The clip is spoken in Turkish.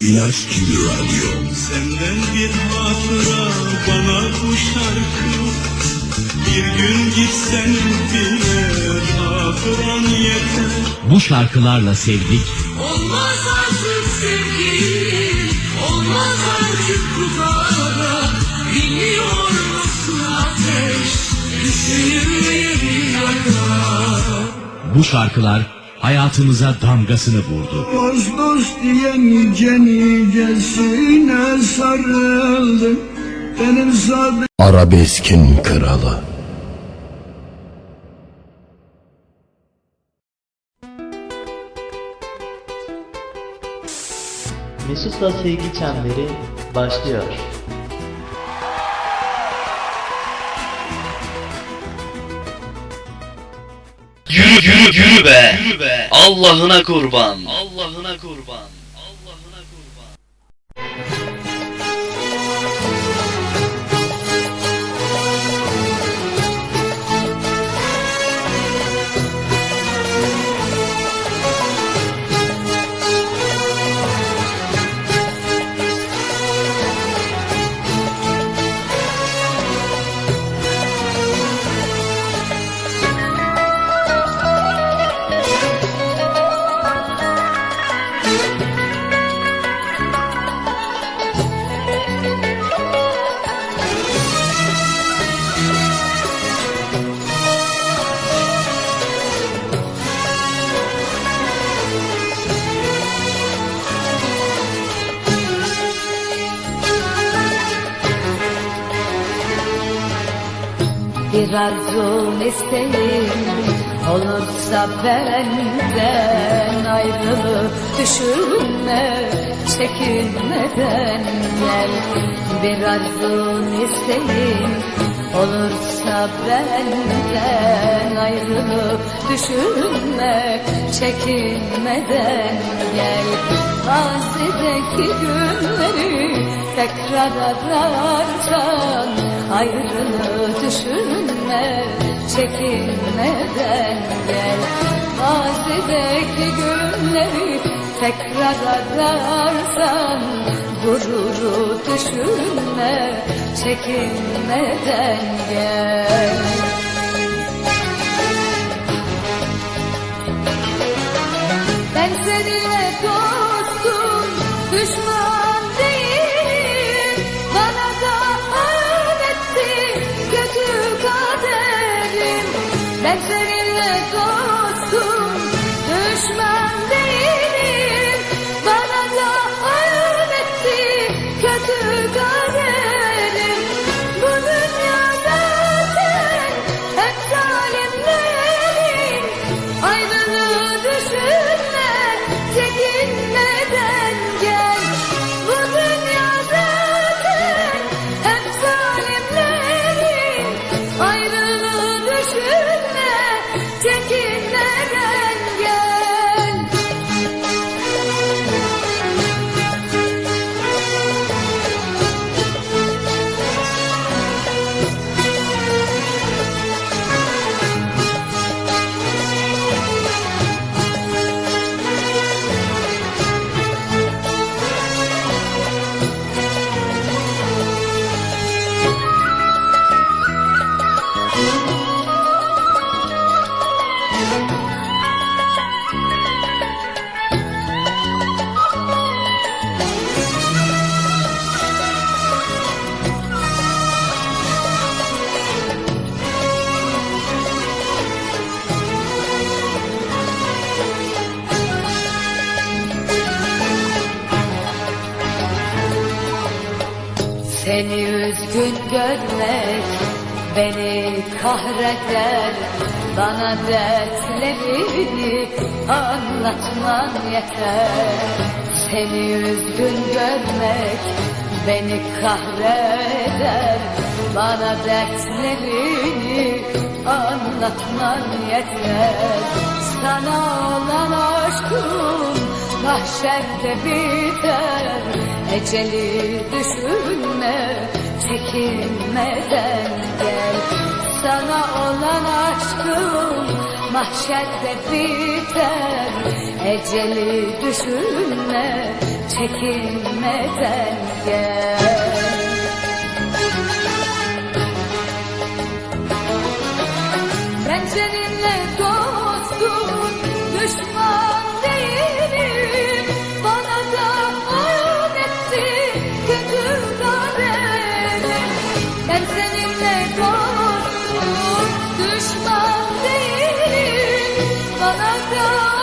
İlaç gibi radyo. Senden bir hatıra bana bu şarkı Bir gün gitsen bile hatıran yeter Bu şarkılarla sevdik, Olmaz artık sevgi, olmaz artık bu dağda. Biliyor musun ateş, düşünmeyi yakar. bu şarkılar hayatımıza damgasını vurdu. Dost dost diye nice nicesine sarıldım Benim sadık Arabeskin kralı. Mesut'la Sevgi Çemberi başlıyor. Yürü be. Allah'ına kurban. Allah'ına kurban. Bir arzun isteğim olursa benden ayrılıp düşünme çekinmeden gel. Bir arzun isteğim olursa benden ayrılıp düşünme çekinmeden gel. Mazideki günleri tekrar ararsan Ayrılığı düşünme çekinmeden tekrar ararsan Gururu düşünme çekinmeden gel Ben seninle dostum, düşman değilim. Bana da öğretti kötü kaderim. Ben seninle Seni üzgün görmek beni kahreder. Bana dertlerini anlatman yeter. Seni üzgün görmek beni kahreder. Bana dertlerini anlatman yeter. Sana olan aşkım mahşerde biter. Eceli düşünme çekinmeden gel. Sana olan aşkım mahşerde biter. Eceli düşünme çekinmeden gel 我能够